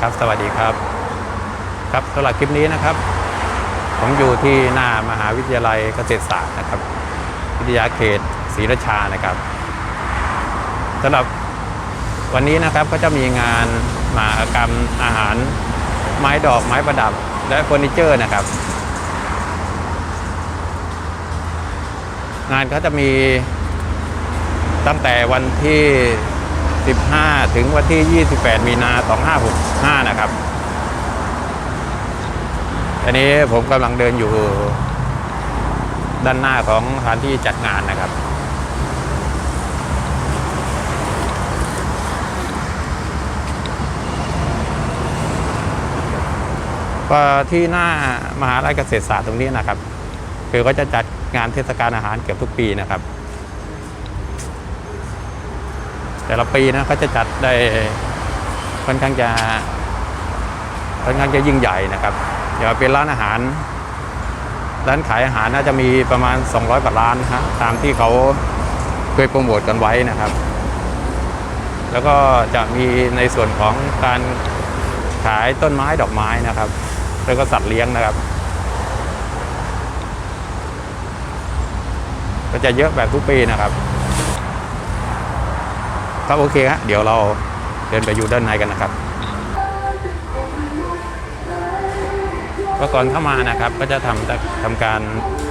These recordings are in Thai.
ครับ สวัสดีครับ ครับสำหรับคลิปนี้นะครับ ผมอยู่ที่หน้ามหาวิทยาลัยเกษตรศาสตร์นะครับ วิทยาเขตศรีราชานะครับสำหรับวันนี้นะครับก็จะมีงานมหากรรมอาหาร ไม้ดอกไม้ประดับ และเฟอร์นิเจอร์นะครับ งานเขาจะมีตั้งแต่วันที่ 15 ถึงวันที่ 28 มีนา 2565 นะครับ อันนี้ผมกำลังเดินอยู่ด้านหน้าของสถานที่จัดงานนะครับ ก็ที่หน้ามหาลัยเกษตรศาสตร์ตรงนี้นะครับ คือก็จะจัดงานเทศกาลอาหารเกือบทุกปีนะครับ แต่ละปีนะเขาจะจัดได้ค่อนข้างจะค่อนข้างจะยิ่งใหญ่นะครับอย่าเป็นร้านอาหาร ร้านขายอาหารน่าจะมีประมาณ 200กว่าร้านนะฮะตามที่เขาเคยโปรโมทกันไว้นะครับ แล้วก็จะมีในส่วนของการขายต้นไม้ดอกไม้นะครับ แล้วก็สัตว์เลี้ยงนะครับ ก็จะเยอะแบบทุกปีนะครับ ครับโอเคฮะเดี๋ยวเราเดินไปอยู่ด้านในกันนะครับก็ก่อนเข้ามานะครับก็จะทำทำการ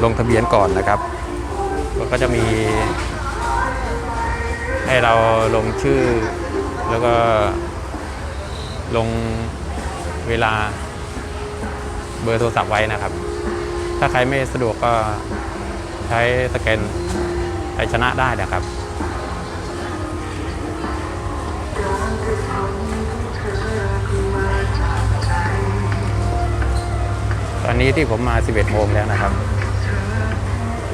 ลงทะเบียนก่อนนะครับ ก็จะมี ให้เราลงชื่อ แล้วก็ลงเวลาเบอร์โทรศัพท์ไว้นะครับ ถ้าใครไม่สะดวกก็ใช้สแกนไทยชนะได้นะครับ ตอนนี้ที่ผมมา 11โมงแล้วนะครับ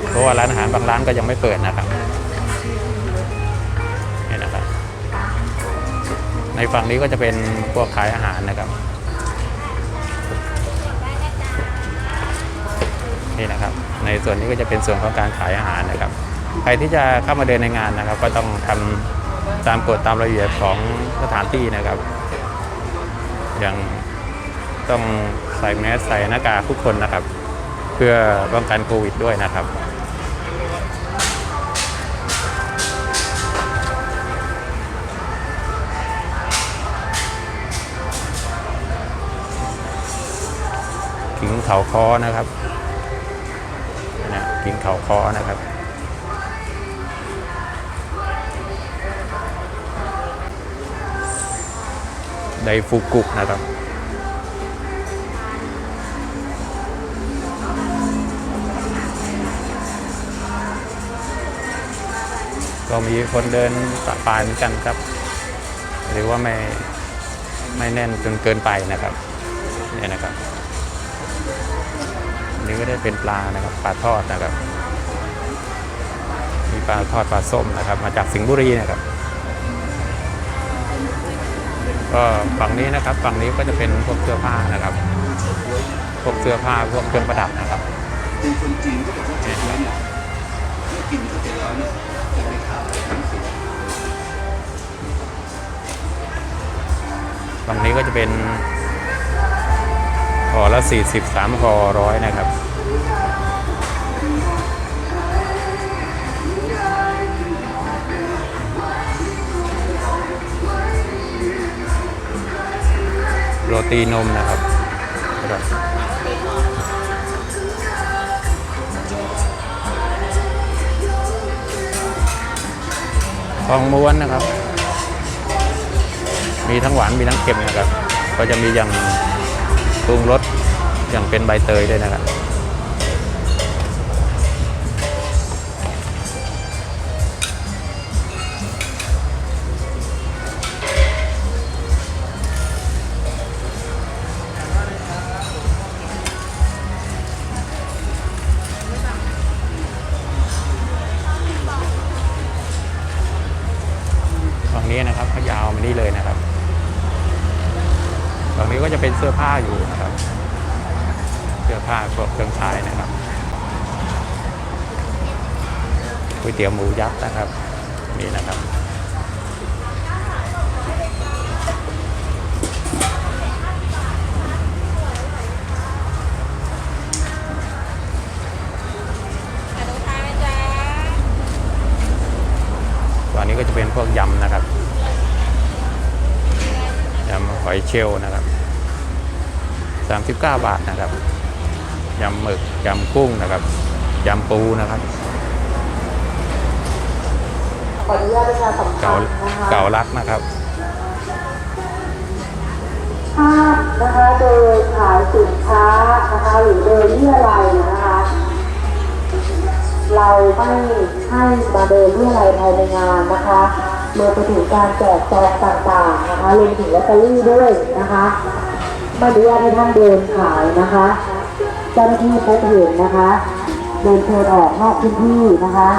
เพราะว่าร้านอาหารบางร้านก็ยังไม่เปิดนะครับนี่นะครับ ในฝั่งนี้ก็จะเป็นพวกขายอาหารนะครับ นี่นะครับ ในส่วนนี้ก็จะเป็นส่วนของการขายอาหารนะครับ ใครที่จะเข้ามาเดินในงานนะครับ ก็ต้องทำตามกฎตามระเบียบของสถานที่นะครับ อย่างต้อง ใส่แมสใส่หน้ากากทุกคนนะครับ เพื่อป้องกันโควิดด้วยนะครับขิงเขาคอนะครับนะขิงเขาคอนะครับ ไดฟูกุนะครับ ก็มีคนเดินปะปายเหมือนกันครับ หรือว่าไม่ไม่แน่นจนเกินไปนะครับเนี่ยนะครับนนี้ก็ได้เป็นปลานะครับปลาทอดนะครับ มีปลาทอดปลาส้มนะครับ มาจากสิงห์บุรีนะครับก็ฝั่งนี้นะครับฝั่งนี้ก็จะเป็นพวกเสื้อผ้านะครับ พวกเสื้อผ้าพวกเครื่องประดับนะครับเป็นคนจีนก็บอกว่าเจ็บแล้วเนี่ยเมื่อกินเข้าไปแล้วเนี่ย ฝั่งนี้ก็จะเป็นห่อละ40 3ห่อร้อยนะครับ โรตีนมนะครับครับทองม้วนนะครับ มีทั้งหวานมีทั้งเค็มนะครับ ก็จะมีอย่างปรุงรสอย่างเป็นใบเตยด้วยนะครับฝั่งนี้นะครับก็ยาวมานี่เลยนะครับ งนี้ก็จะเป็นเสื้อผ้าอยู่นะครับ เสื้อผ้าพวกเครื่องใช้นะครับก๋วยเตี๋ยวหมูยักษ์นะครับนี่นะครับตอนนี้ก็จะเป็นพวกยำนะครับยำหอยเชลล์นะครับ 39 บาทนะครับยำหมึกยำกุ้งนะครับยำปูนะครับขออนุญาตประชาสัมพัเก่านธ์นะคะเก่ารักนะครับห้ามนะคะโดยขายสินค้านะคะหรือโดยเรี่ยไรยนะคะ เราไม่ให้มาเดินเรี่ยไรยภายในงานนะคะรวมไปถึงการแจกซองต่างๆนะคะรวมถึงลอตเตอรี่ด้วยนะคะ ไม่อนุญาตให้ท่านเดินขายนะคะ เจ้าหน้าที่พบเห็นนะคะเดินเชิญออกนอกพื้นที่นะคะ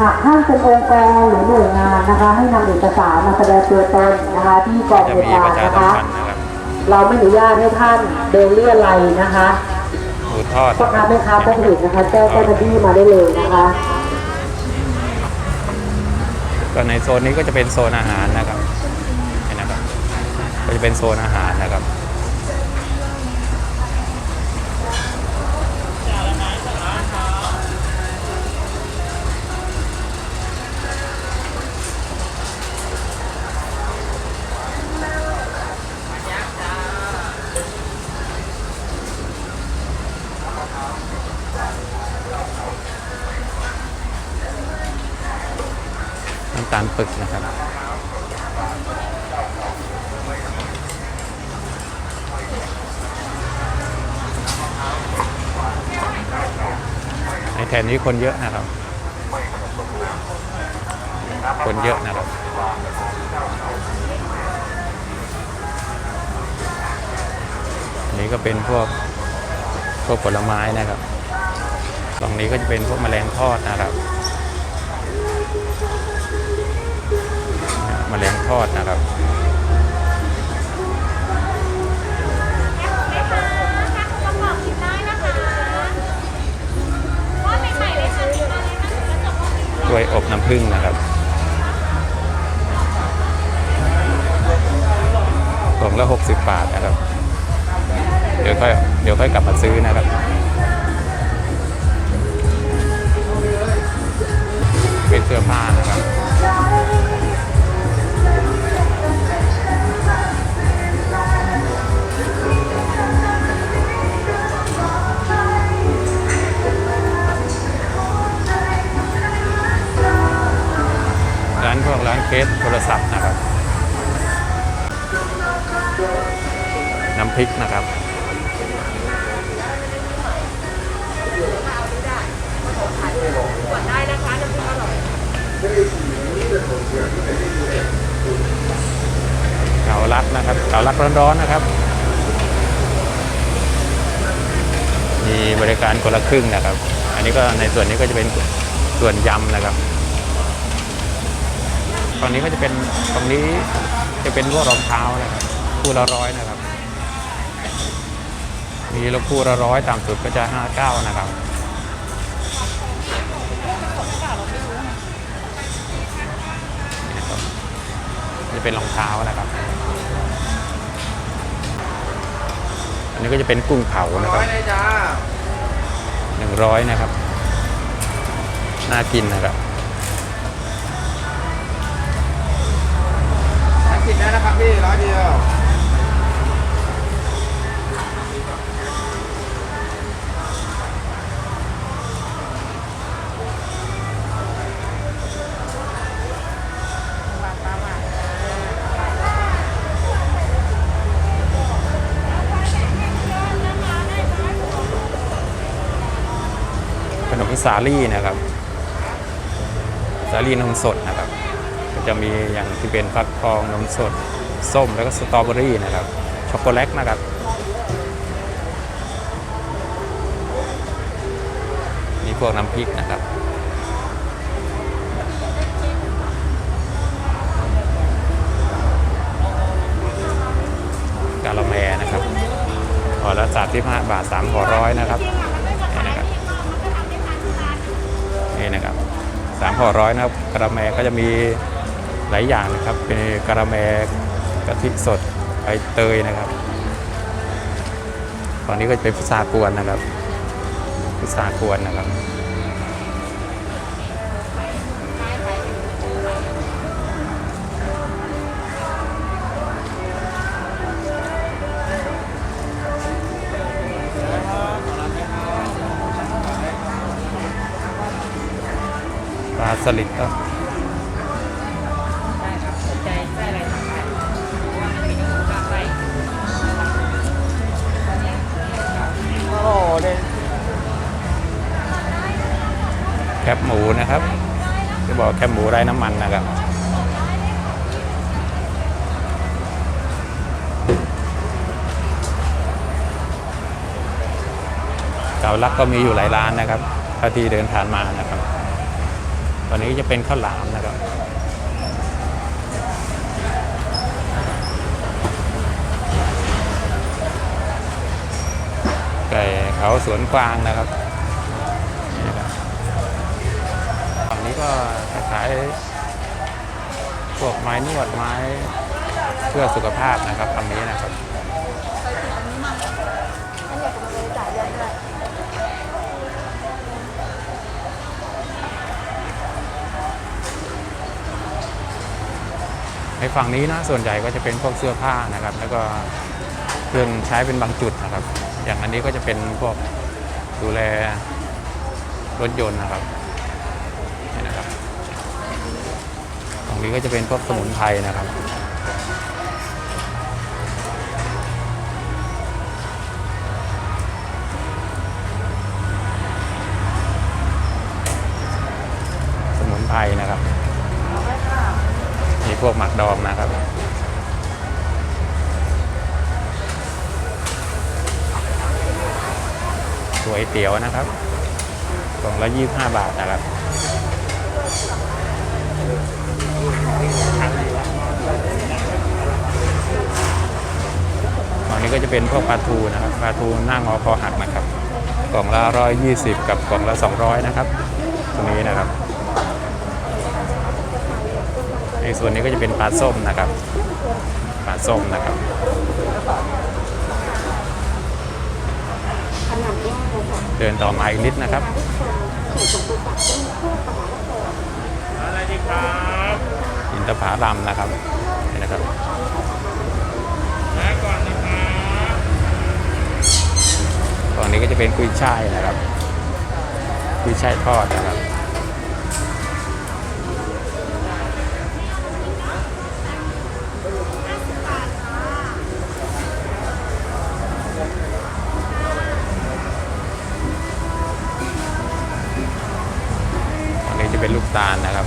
หากท่านเป็นองค์กรหรือหน่วยงานนะคะ ให้นำเอกสารมาแสดงตัวตนนะคะ ที่กองจะบริมีกาปรระชานะสัมคะ พันธ์นะครับเราไม่อนุญาตให้ท่านเดินเลี่ยไรยนะคะหมูทอดพ่อค้าแม่ค้าผู้ผลิตนะคะแจ้งเจ้าหน้าที่มาได้เลยนะคะ ก็ในโซนนี้ก็จะเป็นโซนอาหารนะครับเห็นนะครับ ก็จะเป็นโซนอาหารนะครับ ปึกนะครับ ในแถวนี้คนเยอะนะครับ คนเยอะนะครับนนี้ก็เป็นพวกพวกผลไม้นะครับตรงนี้ก็จะเป็นพวกแมลงทอดนะครับ ทอดนะครับประกอบกินได้นะคะว่าใหม่ๆเลยค่ะมีมาเลยนะกระจกก็มีกล้วยอบน้ำผึ้งนะครับกล่องละ 60 บาทนะครับ เดี๋ยวค่อยเดี๋ยวค่อยกลับมาซื้อนะครับเป็นเสื้อผ้านะานพวกร้านเคสโทรศัพท์นะครับ น้ำพริกนะครับเก่าลักนะครับเก่าลักร้อนๆนะครับ มีบริการคนละครึ่งนะครับ อันนี้ก็ในส่วนนี้ก็จะเป็นส่วนยำนะครับ ตอนนี้ก็จะเป็นตรงนี้จะเป็นพวกรองเท้านะครับคู่ละร้อยนะครับ มีละคู่ละร้อยต่ำสุดก็จะห้าเก้านะครับนี่นะครับจะเป็นรองเท้านะครับ อันนี้ก็จะเป็นกุ้งเผานะครับหนึ่งร้อยนะครับ น่ากินนะครับ ได้นะครับพี่ร้อยเดียวขนมสาลี่นะครับ สาลี่นมสดนะครับ จะมีอย่างที่เป็นฟักทองนมสด ส้มแล้วก็สตรอเบอรี่นะครับช็อกโกแลตนะครับมีพวกน้ำพริกนะครับกาละแมนะครับห่อละ35บาท3ห่อร้อยนะครับนี่นะครับนี่นะครับสามห่อร้อยนะครับกระแมก็จะมี หลายอย่างนะครับ เป็นกะระแมกะทิสดใบเตยนะครับตอนนี้ก็จะเป็นพุทากวนนะครับ พุทากวนนะครับปลาสลิดก็ แคบหมูนะครับจะบอกแคบหมูไร้น้ำมันนะครับเก่าลักก็มีอยู่หลายร้านนะครับเท่าที่เดินผ่านมานะครับตอนนี้จะเป็นข้าวหลามนะครับไก่เขาสวนกวางนะครับ ก็ขายพวกไม้นวดไม้เพื่อสุขภาพนะครับฝั่งนี้นะครับในฝั่งนี้นะส่วนใหญ่ก็จะเป็นพวกเสื้อผ้านะครับ แล้วก็เครื่องใช้เป็นบางจุดนะครับ อย่างอันนี้ก็จะเป็นพวกดูแลรถยนต์นะครับนี่นะครับตรง นี้ก็จะเป็นพวกสมุนไพรนะครับสมุนไพรนะครับมีพวกหมักดองนะครับสวยเตี๋ยวนะครับกล่องละ25 บาทนะครับ ตอนนี้ก็จะเป็นพวกปลาทูนะครับปลาทูหน้างอคอหักนะครับ กล่องละ120กับกล่องละ200นะครับ ตรงนี้นะครับในส่วนนี้ก็จะเป็นปลาส้มนะครับปลาส้มนะครับเดินต่อมาอีกนิดนะครับ อะไรดีครับอินทผาลัมนะครับนี่นะครับมาก่อนนะครับฝั่งนี้ก็จะเป็นกุยช่ายนะครับ กุยช่ายทอดนะครับฝั่งนี้จะเป็นลูกตาลนะครับ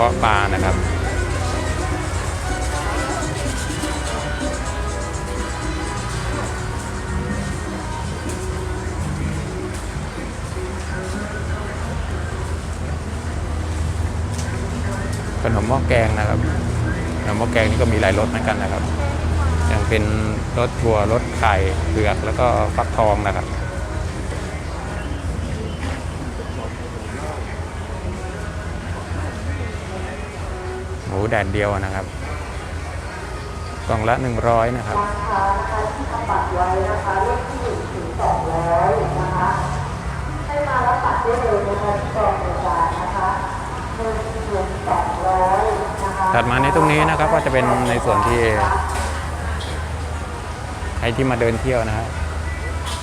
เพาะปลานะครับ ขนมหม้อแกงนะครับขนมหม้อแกงนี่ก็มีหลายรสเหมือนกันนะครับ อย่างเป็นรสถั่วรสไข่เผือกแล้วก็ฟักทองนะครับ มูแดดเดียวนะครับ กล่องละ 100 นะครับราคานะคะที่ทำบัตรไว้นะคะเลขที่หนึ่งถึงสองร้อยนะคะให้มารับบัตรได้เลยนะคะที่กองบริการนะคะหนึ่งถึงสองร้อยนะคะถัดมาในตรงนี้นะครับก็จะเป็นในส่วนที่ใครที่มาเดินเที่ยวนะฮะ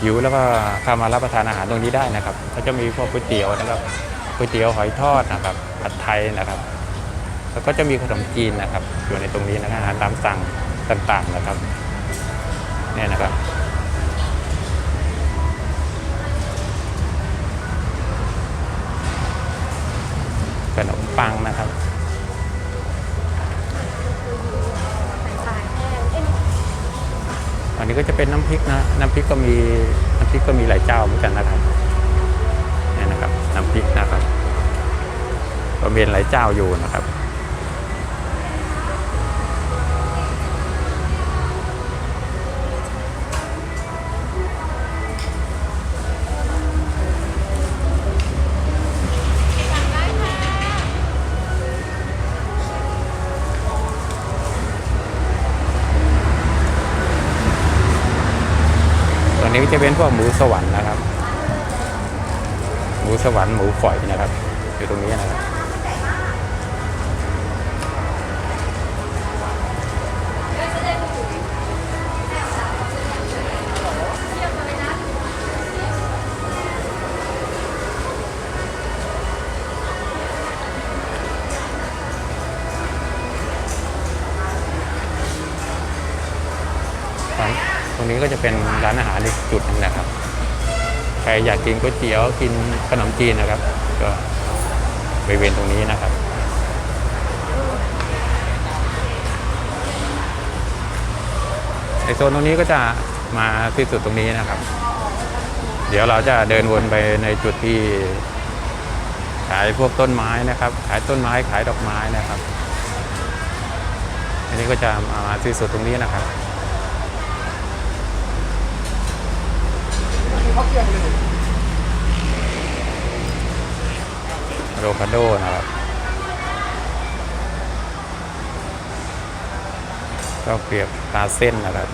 หิวแล้วก็เข้ามารับประทานอาหารตรงนี้ได้นะครับก็จะมีพวกก๋วยเตี๋ยวนะครับก๋วยเตี๋ยวหอยทอดนะครับผัดไทยนะครับ แล้วก็จะมีขนมจีนนะครับ อยู่ในตรงนี้นะครับอาหารตามสั่งต่างๆนะครับเนี่ยนะครับขนมปังนะครับอันนี้ก็จะเป็นน้ำพริกนะ น้ำพริกก็มี น้ำพริกก็มีหลายเจ้าเหมือนกันนะครับนี่นะครับ น้ำพริกนะครับ ก็มีหลายเจ้าอยู่นะครับ นี้จะเป็นพวกหมูสวรรค์นะครับ หมูสวรรค์หมูฝอยนะครับ อยู่ตรงนี้นะครับตรงนี้ก็จะเป็น ใครอยากกินก๋วยเตี๋ยวกินขนมจีนนะครับ ก็บริเวณตรงนี้นะครับในโซนตรงนี้ก็จะมาที่สุดตรงนี้นะครับ เดี๋ยวเราจะเดินวนไปในจุดที่ ขายพวกต้นไม้นะครับ ขายต้นไม้ขายดอกไม้นะครับ อันนี้ก็จะมามาที่สุดตรงนี้นะครับ อะโวคาโดนะครับ ก็เกลียบตาเส้นนะครับ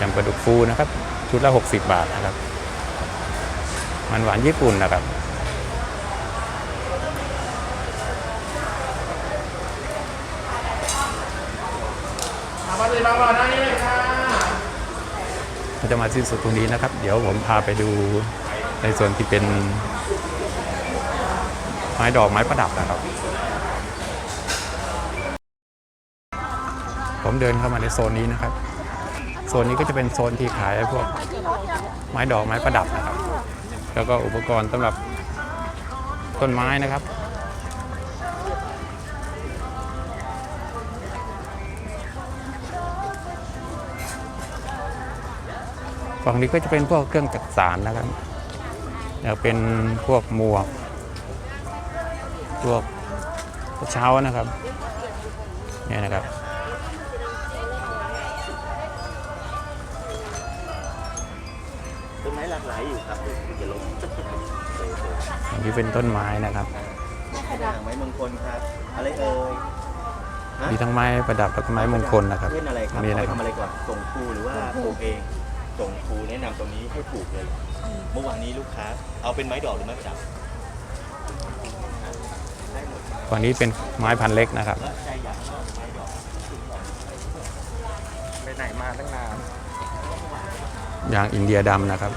ยำปลาดุกฟูนะครับ ชุดละ 60 บาทนะครับ มันหวานญี่ปุ่นนะครับ มาเลยมาก่อนหน้านี้เลยค่ะ เราจะมาสิ้นสุดตรงนี้นะครับ เดี๋ยวผมพาไปดูในส่วนที่เป็น ไม้ดอกไม้ประดับนะครับ ผมเดินเข้ามาในโซนนี้นะครับ โซนนี้ก็จะเป็นโซนที่ขายพวกไม้ดอกไม้ประดับนะครับ แล้วก็อุปกรณ์สำหรับต้นไม้นะครับ ฝั่งนี้ก็จะเป็นพวกเครื่องจักสานนะครับแล้วเป็นพวกหมวก พวกกระเช้านะครับเนี่ยนะครับต้นไม้หลากหลายอยู่ครับคุณจะลงอันนี้เป็นต้นไม้นะครับอย่างไม้มงคลครับอะไรเอ่ยฮะมีทั้งไม้ประดับแล้วก็ไม้มงคลนะครับเล่นอะไรครับนี่เอาไปนะครับทำอะไรก่อนส่งครูหรือว่าปลูกเอง ส่งครูแนะนำตรงนี้ให้ปลูกเลย เมื่อวานนี้ลูกค้า เอาเป็นไม้ดอกหรือไม้ประดับได้หมดฝั่งนี้เป็นไม้พันธุ์เล็กนะครับ แล้วใจอยากชอบไม้ดอกไปไหนมาตั้งนานอย่างอินเดียดำนะครับ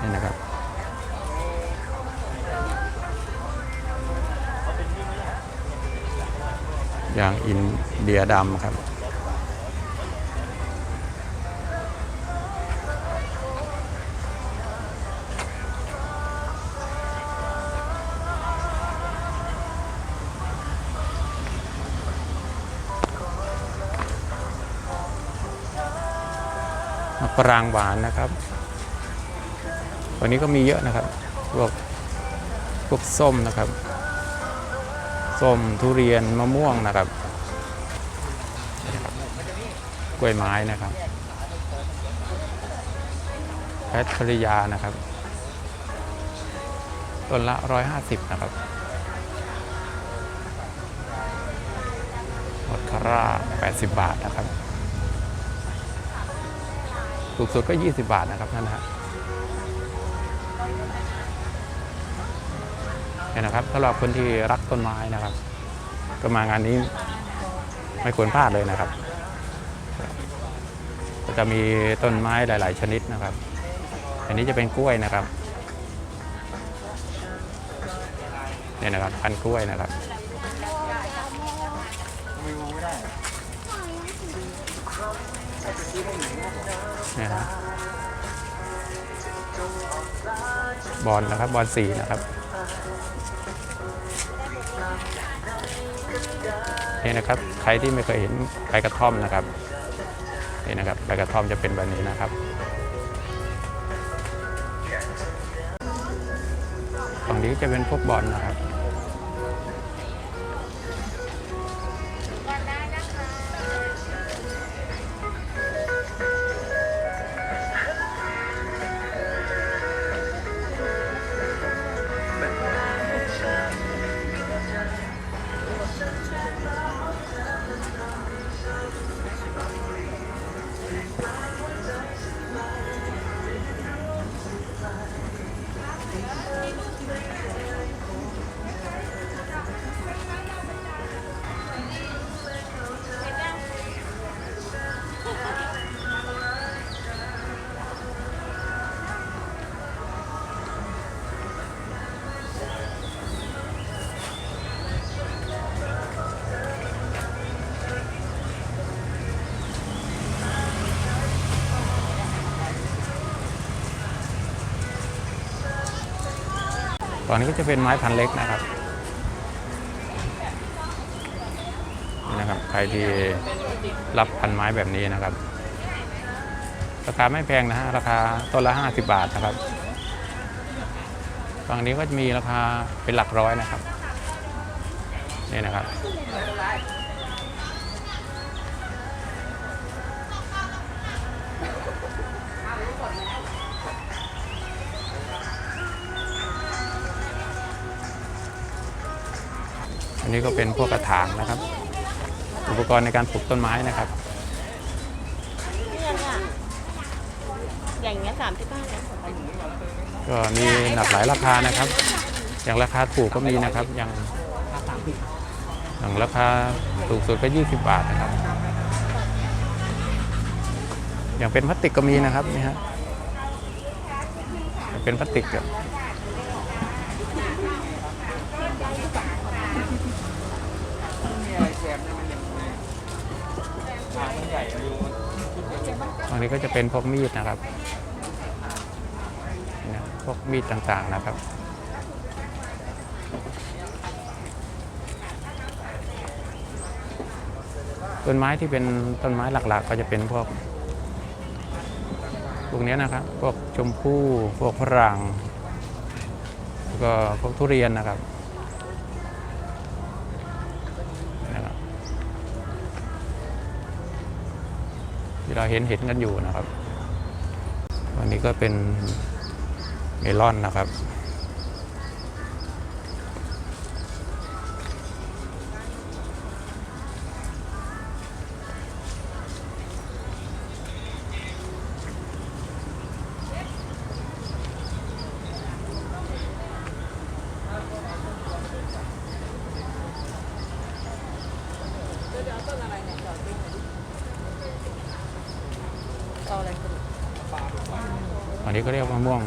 นี่นะครับอย่างอินเดียดำครับ ปรางหวานนะครับวันนี้ก็มีเยอะนะครับพวกพวกส้มนะครับส้มทุเรียนมะม่วงนะครับ กล้วยไม้นะครับแพทภริยานะครับต้นละ 150 นะครับมดคาร่า80 บาทนะครับ ถูกสุดก็ 20 บาทนะครับนั่นนฮะเนี่ยนะครับสำหรับคนที่รักต้นไม้นะครับ ก็มางานนี้ไม่ควรพลาดเลยนะครับ ก็จะมีต้นไม้หลาย ๆ ชนิดนะครับ อันนี้จะเป็นกล้วยนะครับเนี่ยนะครับพันกล้วยนะครับ บอลนะครับบอลสีนะครับนี่นะครับใครที่ไม่เคยเห็นใบกระท่อมนะครับนี่นะครับใบกระท่อมจะเป็นแบบนี้นะครับฝั่งนี้จะเป็นพวกบอลนะครับ ตอนนี้ก็จะเป็นไม้พันเล็กนะครับนี่นะครับใครที่รับพันไม้แบบนี้นะครับ ราคาไม่แพงนะฮะราคาต้นละ 50 บาทนะครับฝั่งนี้ก็จะมีราคาเป็นหลักร้อยนะครับนี่นะครับ อันนี้ก็เป็นพวกกระถางนะครับ อุปกรณ์ในการปลูกต้นไม้นะครับอย่างเงี้ยสามสิบห้านก็มีหลากหลายราคานะครับ อย่างราคาถูกก็มีนะครับ อย่างอย่างราคาถูกสุดก็20บาทนะครับ อย่างเป็นพลาสติกก็มีนะครับนี่ฮะเป็นพลาสติกอะมีันนี้ก็จะเป็นพวกมีดนะครับนะพวกมีดต่างๆนะครับ ต้นไม้ที่เป็นต้นไม้หลักๆ ก็จะเป็นพวกพวกนี้นะครับ พวกชมพู่ พวกฝรั่งแล้วก็พวกทุเรียนนะครับ ที่เราเห็นเห็นกันอยู่นะครับ วันนี้ก็เป็นเมลอนนะครับ อันนี้ก็เรียกมะม่วง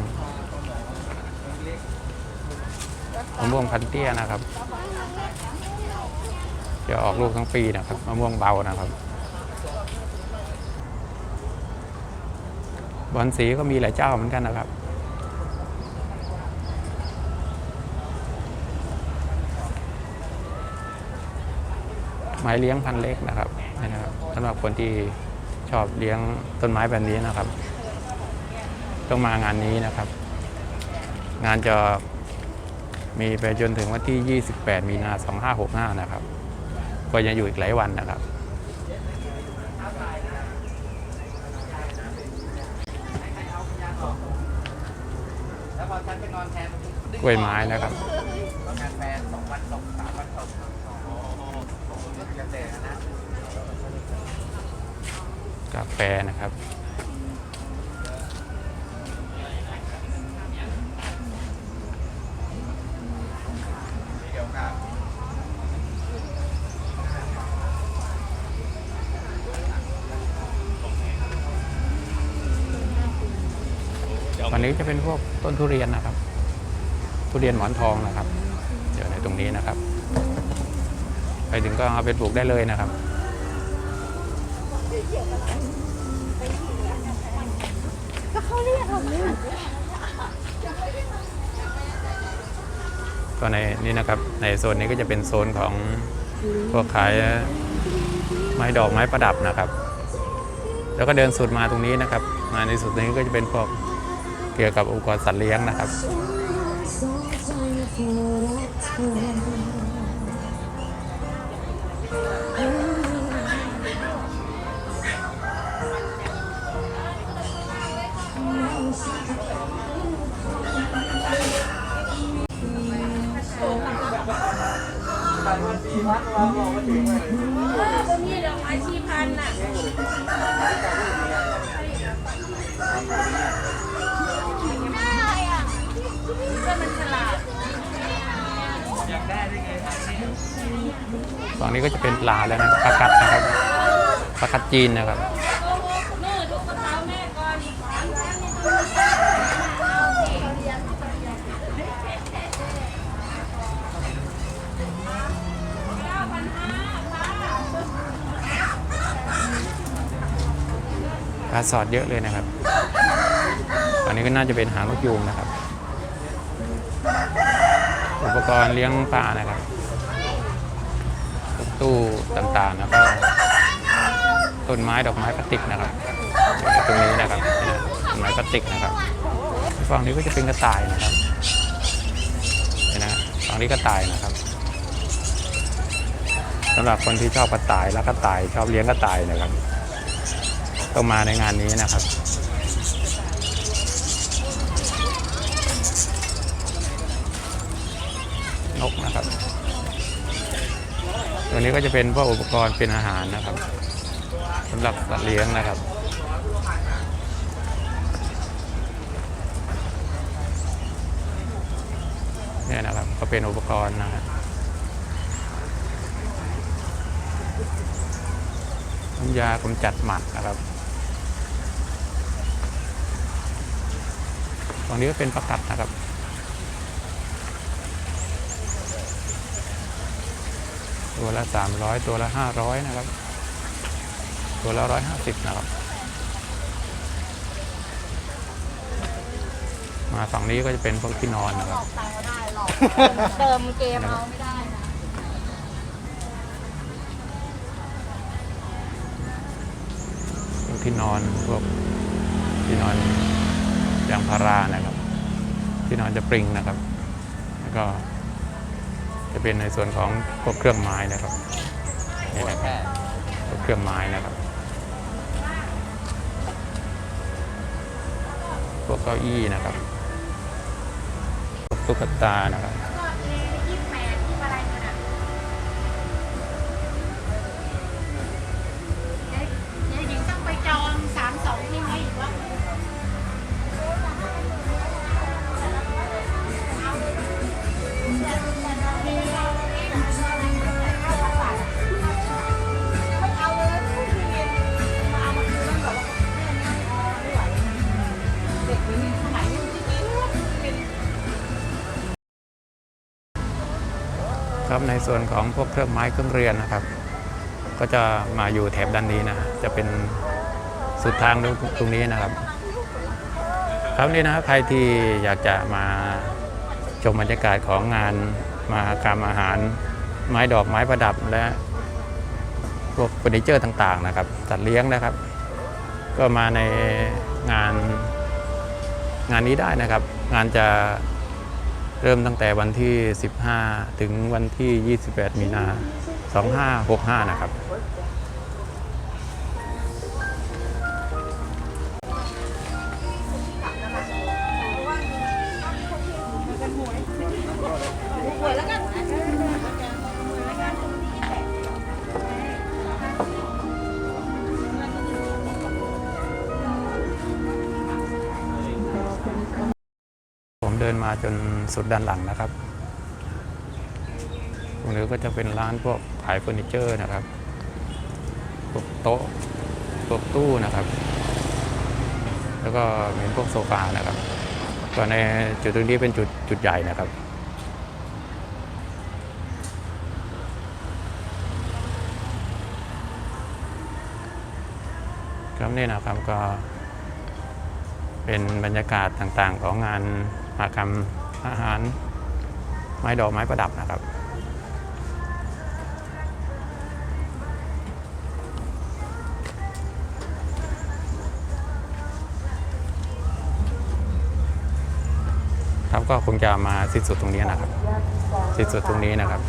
มะม่วงพันเตี้ยนะครับ จะออกลูกทั้ง ปีนะครับมะม่วงเบานะครับบอนสีก็มีหลายเจ้าเหมือนกันนะครับ ไม้เลี้ยงพันเล็กนะครับนี่นะครับสำหรับคนที่ชอบเลี้ยงต้นไม้แบบนี้นะครับ ต้องมางานนี้นะครับ งานจะมีไปจนถึงวันที่ 28 มีนา 2565 นะครับ ก็ยังอยู่อีกหลายวันนะครับ กล้วยไม้นะครับกาแฟนะครับ จะเป็นพวกต้นทุเรียนนะครับ ทุเรียนหมอนทองนะครับเดี๋ยวในตรงนี้นะครับ ไปถึงก็เอาไปปลูกได้เลยนะครับก็ในนี่นะครับในโซนนี้ก็จะเป็นโซนของพวกขายไม้ดอกไม้ประดับนะครับ แล้วก็เดินสุดมาตรงนี้นะครับมาในสุดนี้ก็จะเป็นพวก กี่ยวกับอุปกรณ์สัตว์เลี้ยงนะครับก็มีดอกไม้ชีพันธ์น่ะได้อะก็มันฉลาด ฝั่งนี้ก็จะเป็นปลาแล้วนะปลากัดนะครับปลากัดจีนนะครับปลาสอดเยอะเลยนะครับ อันนี้ก็น่าจะเป็นหางนกยูงนะครับ อุปกรณ์เลี้ยงปลานะครับ ตู้ต่างๆ แล้วก็ต้นไม้ดอกไม้พลาสติกนะครับตรงนี้นะครับต้นไม้พลาสติกนะครับฝั่งนี้ก็จะเป็นกระต่ายนะครับนี่นะฝั่งนี้กระต่ายนะครับสำหรับคนที่ชอบกระต่ายและกระต่ายชอบเลี้ยงกระต่ายนะครับต้องมาในงานนี้นะครับนกนะครับ ตัวนี้ก็จะเป็นพวกอุปกรณ์เป็นอาหารนะครับสำหรับสัตว์เลี้ยงนะครับเนี่ยนะครับก็เป็นอุปกรณ์นะครับน้ำยากำจัดหมัดนะครับตรงนี้ก็เป็นประกัดนะครับ ตัวละ 300 ตัวละ 500 นะครับ ตัวละ 150 นะครับ มาฝั่งนี้ก็จะเป็นพวกที่นอนนะครับ ตังค์ก็ได้หรอกเติมเกมเอาไม่ได้นะพวกที่นอนพวกที่นอนยางพารานะครับ ที่นอนจะปริงนะครับ แล้วก็ เป็นในส่วนของพวกเครื่องไม้นะครับนี่นะครับพวกเครื่องไม้นะครับพวกเก้าอี้นะครับพวกตุ๊กตานะครับ ครับ ในส่วนของพวกเครื่องไม้เครื่องเรือนนะครับ ก็จะมาอยู่แถบด้านนี้นะจะเป็นสุดทางตรงนี้นะครับ ครับนี่นะใครที่อยากจะมาชมบรรยากาศของงานมหากรรมอาหาร ไม้ดอกไม้ประดับและพวกเฟอร์นิเจอร์ต่างๆนะครับจัดเลี้ยงนะครับ ก็มาในงานงานนี้ได้นะครับ งานจะ เริ่มตั้งแต่วันที่ 15 ถึงวันที่ 28 มีนา 2565 นะครับ เดินมาจนสุดด้านหลังนะครับตรงนี้ก็จะเป็นร้านพวกขายเฟอร์นิเจอร์นะครับพวกโต๊ะพวกตู้นะครับ แล้วก็มีพวกโซฟานะครับก็ในจุดตรงนี้เป็นจุดจุดใหญ่นะครับครับนี่นะครับก็เป็นบรรยากาศต่างๆของงาน หากรรมอาหาร ไม้ดอกไม้ประดับนะครับ ครับก็คงจะมาสิ้นสุดตรงนี้นะครับ สิ้นสุดตรงนี้นะครับ